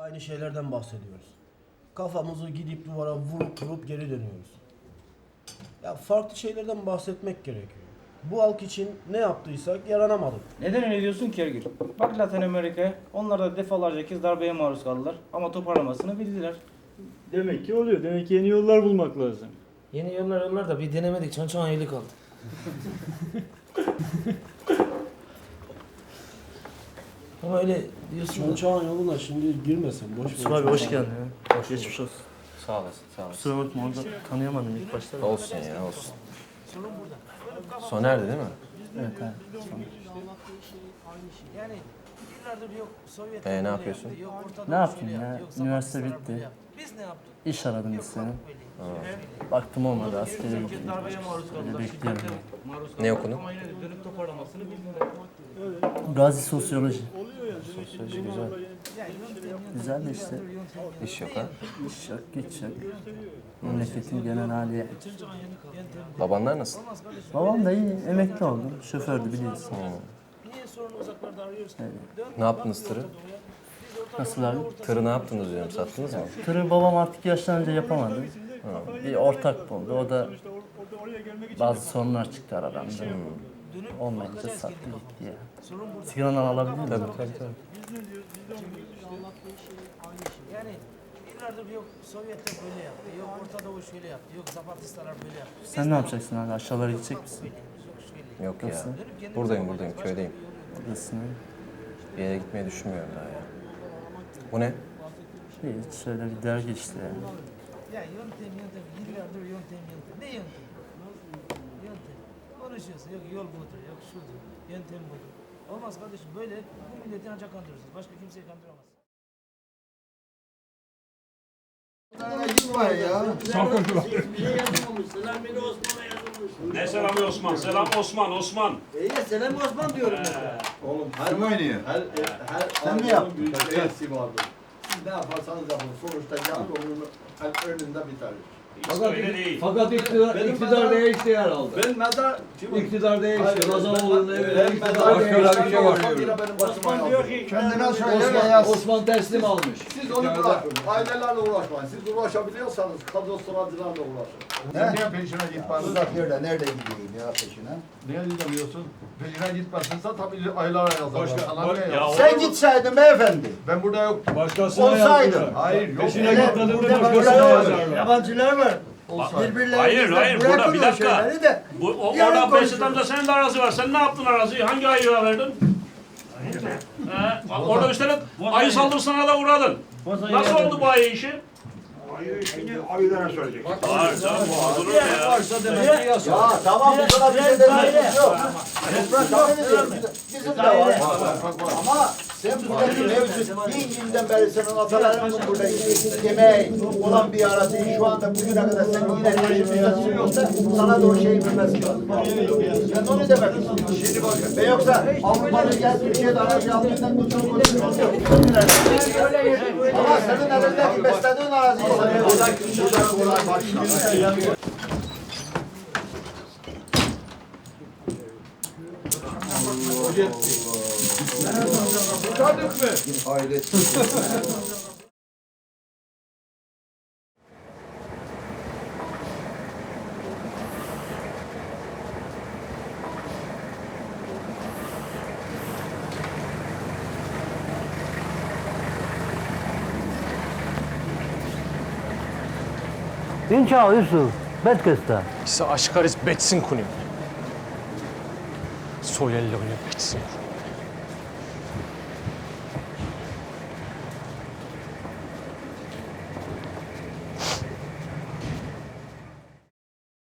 Aynı şeylerden bahsediyoruz. Kafamızı gidip duvara vurup vurup geri dönüyoruz. Ya farklı şeylerden bahsetmek gerekiyor. Bu halk için ne yaptıysak yaranamadık. Neden öyle diyorsun ki Ergül? Bak Latin Amerika'ya. Onlar da defalarca kez darbeye maruz kaldılar. Ama toparlamasını bildiler. Demek ki oluyor. Demek ki yeni yollar bulmak lazım. Yeni yollar yollar da bir denemedik. Çan çan kaldı. Ama öyle diyorsun da. Çonçağın yoluna şimdi girmesen boş ver. Yusuf abi hoş geldin. ya. Geçmiş olsun. Sağ olasın, sağ olasın. Kusura bakma orada tanıyamadım ilk başta. da. Olsun ya, olsun. Soner'di değil mi? Evet evet. Yani yıllardır yok Sovyet. Ee, ne yapıyorsun? Ne şöyle ya? Üniversite bitti. böyle yaptı. Biz ne yaptık? İş aradım bir sene. Ha. Baktım olmadı askere gittim. Darbeye maruz Öyle bekliyorum. Ne okudun? Gazi sosyoloji. Sosyoloji güzel. Güzel de işte. İş yok ha. İş yok, güç yok. Memleketin genel hali. Babanlar nasıl? Babam da iyi, emekli oldu. Şofördü biliyorsun. Hmm. Ne yaptınız tırı? Nasıl abi? Tırı ne yaptınız diyorum, sattınız mı? Tırı babam artık yaşlanınca yapamadı. Bir ortak buldu. O da bazı sorunlar çıktı aralarında. Olmayınca sattı gitti ya. Sigaradan alabilir miyim? Tabii, tabii, tabii. Yani yıllardır yok Sovyetler böyle yaptı. Yok Orta Doğu şöyle yaptı. Yok Zapatistalar böyle yaptı. Biz Sen ne yapacaksın abi? Aşağılara gidecek misin? Yok ya. Nasıl? Buradayım, buradayım, köydeyim. Buradasın öyle. Bir yere gitmeyi düşünmüyorum daha ya. Bu ne? Hiç şöyle bir dergi işte ya. Ya yöntem yöntem. Yıllardır yöntem yöntem. Ne? Yöntem. Konuşuyorsun. Yok yol budur. Yok şudur. Yöntem budur. Olmaz kardeşim. Böyle bu milleti ancak kandırırsınız. Başka kimseyi kandıramazsınız. Ne selamı Osman? Selam Osman, Osman. İyi Selam Osman diyorum mesela. Oğlum her Kim oynuyor? her her Sen mi yaptın? bir üyesi vardır. Siz ne yaparsanız yapın. Sonuçta yarın onun önünde biter. Hiç öyle değil. Fakat iktidar, Benim iktidar mezar- değişti herhalde. Ben mezar... İktidar değişti. Evine ben iktidar mezar değişti. değişti. Bir şey var. Benim başıma yazdı. Kendine söyle Osman, Osman teslim almış. Siz onu bırakın. Ailelerle uğraşmayın. Siz uğraşabiliyorsanız kadrosularcılarla uğraşın. Sen niye peşine gitmezsin? Uzak yerde nerede gideyim ya peşine? Niye dinlemiyorsun? Peşine gitmesinse tabii aylara yazarlar. Sana ne Ya yazar? Sen gitseydin beyefendi. Ben burada yok. Başkasına Olsaydın. yazdılar. Hayır yok. Peşine Evet, gitmedin burada de başkasına burada yazarlar. Yabancılar var. Birbirlerine Hayır, hayır, burada bir dakika. De. Bu, o, konuşuruz. Behzat amca senin de arazi var. Sen ne yaptın araziyi? Hangi ayıya verdin? He, orada üstelik ayı saldırısına da uğradın. Nasıl oldu bu ayı işi? Ayılara söyleyecek. Hayır canım bu olur mu ya? Varsa demek ki. Ya tamam biz ona bir şey demiyoruz yok. Bizim de var. Ama sen buradaki mevcut bin yıldan beri senin atalarının burada yemeği olan bir araziyi şu anda bugüne kadar sen yine taşımayacaksın yoksa sana da o şeyi bilmesi lazım. Ben onu demek istiyorum. Şimdi bakın. Ve yoksa Avrupa'da gel Türkiye'de arazi aldığından kurtulmaz yok. Ama senin elindeki beslediğin araziyi sana buradan buradan başlıyor. In ciao Yusuf. Betkesta. Se Ashkaris betsin kunim. Soyelli oynuyor betsin.